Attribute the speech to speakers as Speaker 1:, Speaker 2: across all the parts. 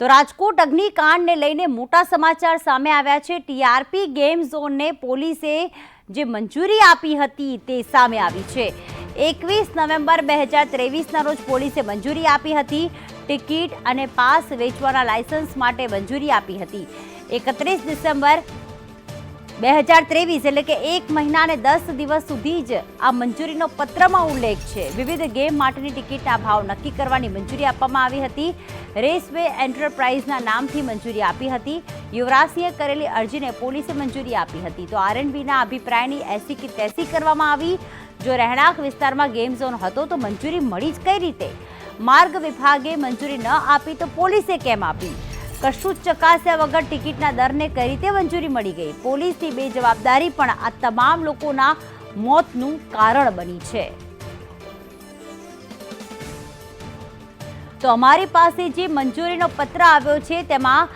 Speaker 1: તો રાજકોટ અગ્નિકાંડને લઈને મોટા સમાચાર સામે આવ્યા છે. ટીઆરપી ગેમ ઝોનને પોલીસે જે મંજૂરી આપી હતી તે સામે આવી છે. એકવીસ નવેમ્બર બે હજાર ત્રેવીસના રોજ પોલીસે મંજૂરી આપી હતી. ટિકિટ અને પાસ વેચવાના લાયસન્સ માટે મંજૂરી આપી હતી. એકત્રીસ ડિસેમ્બર બે હજાર ત્રેવીસ એટલે કે એક મહિના અને દસ દિવસ સુધી જ આ મંજૂરીનો પત્રમાં ઉલ્લેખ છે. વિવિધ ગેમ માટેની ટિકિટના ભાવ નક્કી કરવાની મંજૂરી આપવામાં આવી હતી. રેસવે એન્ટરપ્રાઇઝના નામથી મંજૂરી આપી હતી. યુવરાજસિંહે કરેલી અરજીને પોલીસે મંજૂરી આપી હતી. તો આરએનબીના અભિપ્રાયની એસી કે તેસી કરવામાં આવી. જો રહેણાંક વિસ્તારમાં ગેમ ઝોન હતો તો મંજૂરી મળી જ કઈ રીતે? માર્ગ વિભાગે મંજૂરી ન આપી તો પોલીસે કેમ આપી? કશું જ ચકાસ્યા વગર ટિકિટના દરને કઈ રીતે મંજૂરી મળી ગઈ? પોલીસની બે જવાબદારી પણ આ તમામ લોકોના મોતનું કારણ બની છે. તો અમારી પાસે જે મંજૂરીનો પત્ર આવ્યો છે, તેમાં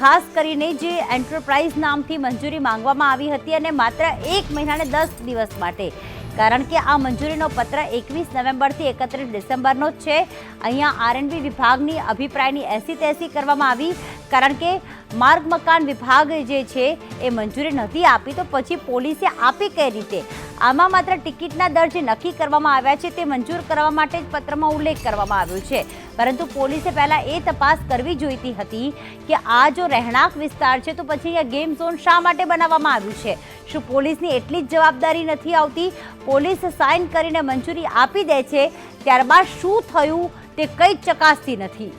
Speaker 1: ખાસ કરીને જે એન્ટરપ્રાઇઝ નામથી મંજૂરી માંગવામાં આવી હતી અને માત્ર એક મહિનાને દસ દિવસ માટે કારણ કે આ મંજૂરીનો પત્ર એકવીસ નવેમ્બરથી એકત્રીસ ડિસેમ્બરનો જ છે. અહીંયા આરએનબી વિભાગની અભિપ્રાયની એસી તેસી કરવામાં આવી. કારણ કે માર્ગ મકાન વિભાગ જે છે, એ મંજૂરી નથી આપી, તો પછી પોલીસે આપી કઈ રીતે? આમાં માત્ર ટિકિટના દર જે નક્કી કરવામાં આવ્યા છે, તે મંજૂર કરવા માટે જ પત્રમાં ઉલ્લેખ કરવામાં આવ્યો છે. પરંતુ પોલીસે પહેલાં એ તપાસ કરવી જોઈતી હતી કે આ જો રહેણાંક વિસ્તાર છે, તો પછી અહીંયા ગેમ ઝોન શા માટે બનાવવામાં આવ્યું છે? શું પોલીસની એટલી જ જવાબદારી નથી આવતી? પોલીસ સાઇન કરીને મંજૂરી આપી દે છે, ત્યારબાદ શું થયું, તે કંઈ ચકાસતી નથી.